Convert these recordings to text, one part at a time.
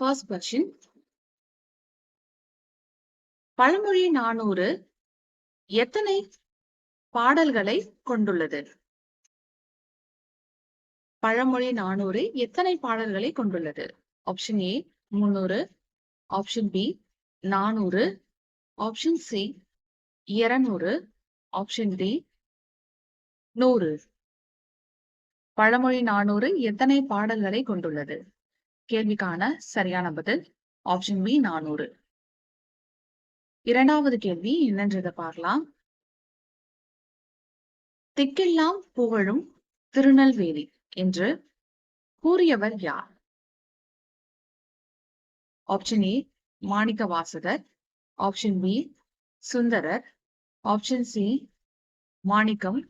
First question பழமொழி நானூறு எத்தனை பாடல்களை கொண்டுள்ளது? பழமொழி நானூறு எத்தனை பாடல்களை கொண்டுள்ளது? ஆப்ஷன் ஏ முன்னூறு ஆப்ஷன் பி நானூறு. ஆப்ஷன் சி இருநூறு. ஆப்ஷன் டி நூறு. பழமொழி நானூறு எத்தனை பாடல்களை கொண்டுள்ளது? கேள்விக்கான சரியான பதில் ஆப்ஷன் பி நானூறு. இரண்டாவது கேள்வி என்னன்றதை பார்க்கலாம். திக்கெல்லாம் புகழும் திருநெல்வேலி என்று கூறியவர் யார்? Option A Manikkavasagar option B Sundarar. Option C Manikkam.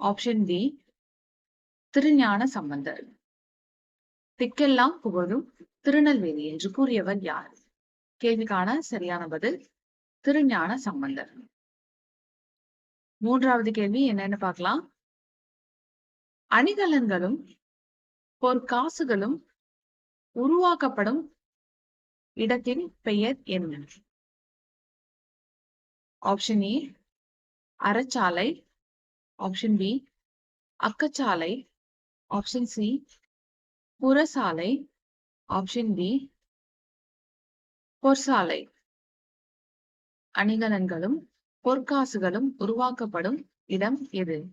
Option D Thirugnana Sambandar திக்கெல்லாம் புகழும் திருநெல்வேலி என்று கூறியவர் யார்? கேள்விக்கான சரியான பதில் திருஞான சம்பந்தர். மூன்றாவது கேள்வி என்னன்னு பார்க்கலாம். அணிகலன்களும் பொற்காசுகளும் உருவாக்கப்படும் இடத்தின் பெயர் என்ன? ஆப்ஷன் ஏ அறச்சாலை. ஆப்ஷன் பி அக்கச்சாலை. ஆப்ஷன் சி புறசாலை ஆப்ஷன் பி பொற்சாலை. அணிகலன்களும் பொற்காசுகளும் உருவாக்கப்படும் இடம் எது?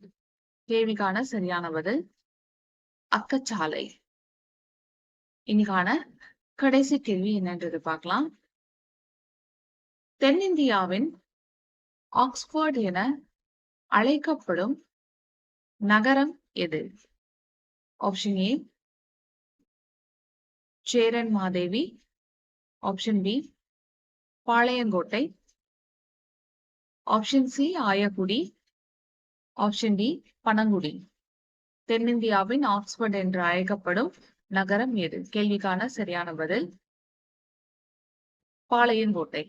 கேள்விக்கான சரியான பதில் அக்கச்சாலை. இன்னைக்கான கடைசி கேள்வி என்னன்றது பார்க்கலாம். தென்னிந்தியாவின் ஆக்ஸ்போர்ட் என அழைக்கப்படும் நகரம் எது? Option A Cheranmahadevi. Option B Palayamkottai. Option C Ayakudi. Option D Panangudi. தென்னிந்தியாவின் ஆக்ஸ்போர்ட் என்று அழைக்கப்படும் நகரம் எது? கேள்விக்கான சரியான பதில் பாளையங்கோட்டை.